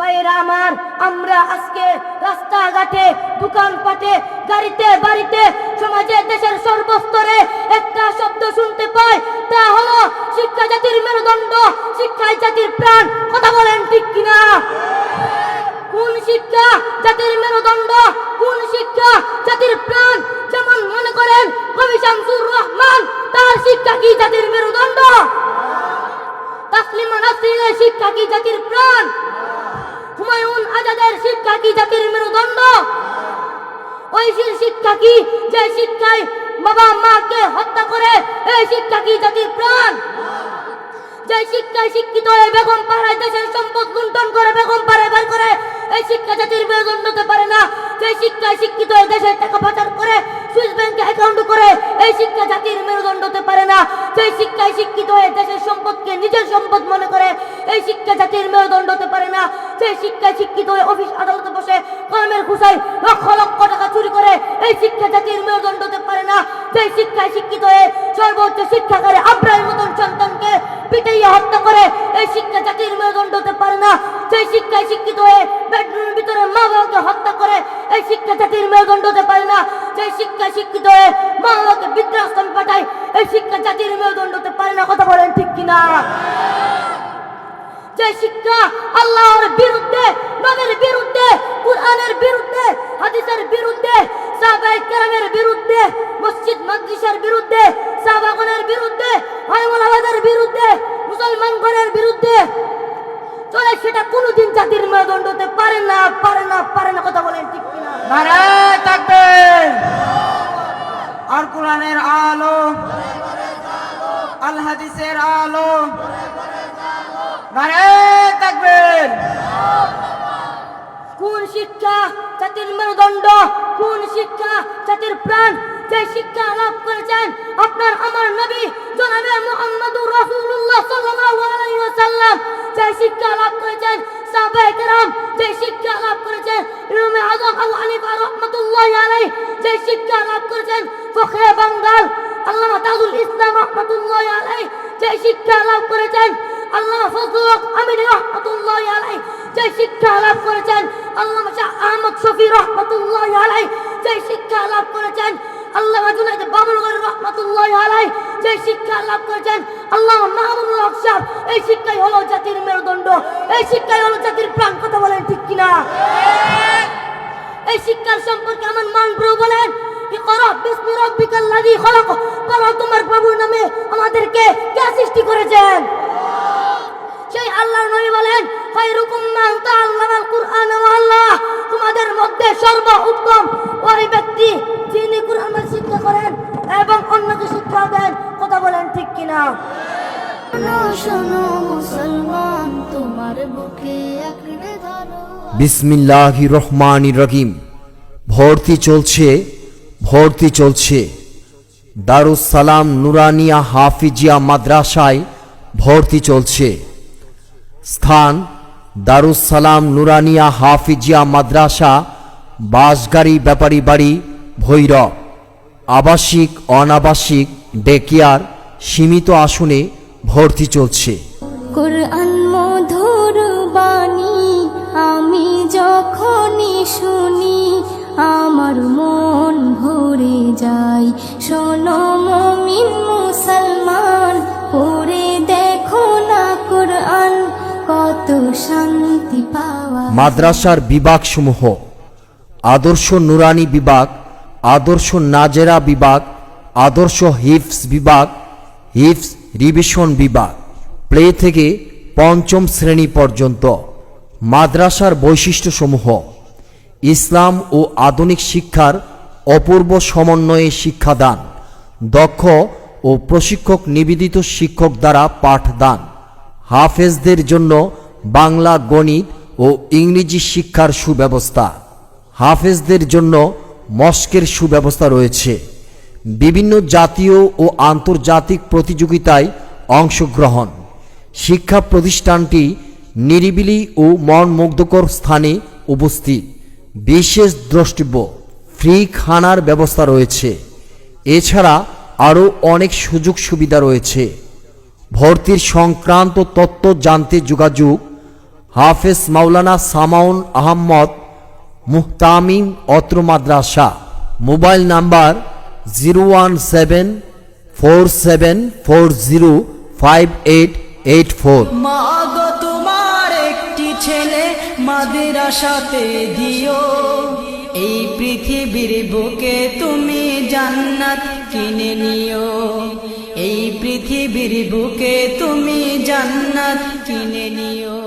বাইরা আমার, আমরা আজকে রাস্তাঘাটে, দোকানপাটে, গাড়িতে, বাড়িতে, সমাজে, দেশের সর্বস্তরে একটা শব্দ শুনতে পাই, তা হলো শিক্ষা জাতির মেরুদণ্ড শিক্ষায় জাতির প্রাণ। কথা বলেন ঠিক কিনা? শিক্ষা জাতির মেরুদণ্ড, কোন শিক্ষা জাতির যেমন মনে করেন কবি শামসুর রহমান তার শিক্ষা কি জাতির মেরুদণ্ড তাসলিমা নাসরিনের শিক্ষা কি জাতির প্রাণ হুমায়ুন আজাদের শিক্ষা কি জাতির মেরুদণ্ড? ঐশীর শিক্ষা কি যে শিক্ষায় বাবা মাকে হত্যা করে? এই শিক্ষা কি জাতির প্রাণ? যে শিক্ষায় শিক্ষিত হয়ে বেগম পাড়ায় দেশের সম্পদ লুণ্ঠন করে, বেগম পাড়ায় বার করে, এই শিক্ষা জাতির মেরুদণ্ড হতে পারে না। যে শিক্ষায় শিক্ষিত হয়ে দেশের টাকা পাচার করে সুইস অ্যাকাউন্ট করে এই শিক্ষা জাতির মেরুদণ্ড হতে পারে না। সেই শিক্ষায় শিক্ষিত হয়ে দেশের সম্পদকে নিজের সম্পদ মনে করে, এই শিক্ষা জাতির মেরুদণ্ড হতে পারে না। সেই শিক্ষায় শিক্ষিত হয়ে অফিস আদালতে বসে কলমের খুশায় লক্ষ লক্ষ টাকা চুরি করে, এই শিক্ষা জাতির মেরুদণ্ড হতে পারে না। সেই শিক্ষায় শিক্ষিত হয়ে সর্বোচ্চ শিক্ষাকারে আব্রাহের মতন সন্তানকে পিটাইয়া হত্যা করে, এই শিক্ষা জাতির মেরুদণ্ড হতে পারে না। যে শিক্ষায় শিক্ষিত হয়ে বেডরুমের ভিতরে মা বাবাকে হত্যা করে, এই শিক্ষা জাতির মেরুদণ্ড হতে পারে না। যে শিক্ষায় শিক্ষিত হয়ে মা বাবাকে বৃদ্ধাশ্রম পাঠায়, এই শিক্ষা জাতির মেরুদণ্ড হতে পারে না। কথা বলেন ঠিক কিনা? যে শিক্ষা আল্লাহর বিরুদ্ধে, নবীর বিরুদ্ধে, কুরআনের বিরুদ্ধে, হাদিসের বিরুদ্ধে সাহাবায়ে কেরামের বিরুদ্ধে মসজিদ মাদ্রাসার বিরুদ্ধে সাহাবাগণের বিরুদ্ধে আলেমাদের বিরুদ্ধে মুসলমানগণের বিরুদ্ধে। চলে সেটা কোনোদিন জাতির মেরুদণ্ড হতে পারে না পারে না পারে না কথা বলেন ঠিক কিনা? নারায় থাকবেন আর কোরআনের আলো আল হাদিসের আলো। নারায় থাকবেন কোন শিক্ষা জাতির মেরুদণ্ড শিক্ষা জাতির প্রাণ, যে শিক্ষা লাভ করেছেন আপনার আমার নবী জনাবে মুহাম্মদুর রাসূলুল্লাহ সাল্লাল্লাহু আলাইহি ওয়াসাল্লাম। যে শিক্ষা লাভ করেছেন সাহাবায়ে কেরাম, যে শিক্ষা লাভ করেছেন ইমামে আযম আবু হানিফা রাহমাতুল্লাহি আলাইহি, যে শিক্ষা লাভ করেছেন ফখরে বাঙ্গাল, আল্লামা তাজুল ইসলাম রাহমাতুল্লাহি আলাইহি, যে শিক্ষা লাভ করেছেন আল্লামা ফজলুল হক আমিনী রাহমাতুল্লাহি আলাইহি, যে শিক্ষা লাভ করেছেন আল্লামা শাহ আহমদ শফি রহমতুল্লাহ আলাই শিক্ষা লাভ করেছেন আল্লামা জুনাইদ বাবুলগর রহমতুল্লাহ আলাই যে শিক্ষা লাভ করেছেন আল্লামা মাহমুদুল হক এই শিক্ষাই হলো জাতির মেরুদণ্ড, এই শিক্ষাই হলো জাতির প্রাণ বলেন ঠিক কিনা? এই শিক্ষার সম্পর্কে আমার মান প্রভু বলেন তোমার প্রভুর নামে আমাদেরকে কে সৃষ্টি করেছেন? সেই আল্লাহর নবী বলেন খায়রুকুম মান তাআল্লামাল কুরআন ওয়া আল্লাহ তোমাদের মধ্যে সর্ব উত্তম ওই ব্যক্তি যিনি কুরআন শিক্ষা করেন এবং অন্যকে শিক্ষা দেন কথা বলেন ঠিক কিনা? শোনো শোনো মুসলমান তোমার বুকে আঁকড়ে ধরো বিসমিল্লাহ রহমান রহিম। ভর্তি চলছে ভর্তি চলছে। দারুস সালাম নুরানিয়া হাফিজিয়া মাদ্রাসায় ভর্তি চলছে। স্থান দারুস সালাম নুরানিয়া হাফিজিয়া মাদ্রাসা বাসগাড়ি ব্যাপারী বাড়ি, ভৈরব। আবাসিক, অনাবাসিক, ডেকিয়ার, সীমিত আসনে ভর্তি চলছে। কোরআন আমি যখনই শুনি, আমার মন ভরে যায়। শোনো মাদ্রাসার বিভাগসমূহ, আদর্শ নুরানি বিভাগ, আদর্শ নাজেরা বিভাগ, আদর্শ হিফস বিভাগ হিফস রিভিশন বিভাগ। প্লে থেকে পঞ্চম শ্রেণি পর্যন্ত মাদ্রাসার বৈশিষ্ট্যসমূহ, ইসলাম ও আধুনিক শিক্ষার অপূর্ব সমন্বয়ে শিক্ষাদান, দক্ষ ও প্রশিক্ষক নিবেদিত শিক্ষক দ্বারা পাঠদান। হাফেজদের জন্য বাংলা গণিত ও ইংরেজি শিক্ষার সুব্যবস্থা। হাফেজদের জন্য মস্কের সুব্যবস্থা রয়েছে। বিভিন্ন জাতীয় ও আন্তর্জাতিক প্রতিযোগিতায় অংশগ্রহণ। শিক্ষা প্রতিষ্ঠানটি নিরিবিলি ও মনমুগ্ধকর স্থানে উপস্থিত। বিশেষ দ্রষ্টব্য, ফ্রি খানার ব্যবস্থা রয়েছে। এছাড়া আরও অনেক সুযোগ সুবিধা রয়েছে। ভর্তির সংক্রান্ত তথ্য জানতে যোগাযোগ হাফেজ মাওলানা সামাউন আহম্মদ মুহতামিম অত্র মাদ্রাসা। Mobile number zero one seven four seven four zero five eight eight four. মা গো তোমার একটি ছেলে মাদের আশাতে দিও। এই পৃথিবীর বুকে তুমি জান্নাত কিনে নিও। এই পৃথিবীর বুকে তুমি জান্নাত কিনে নিও।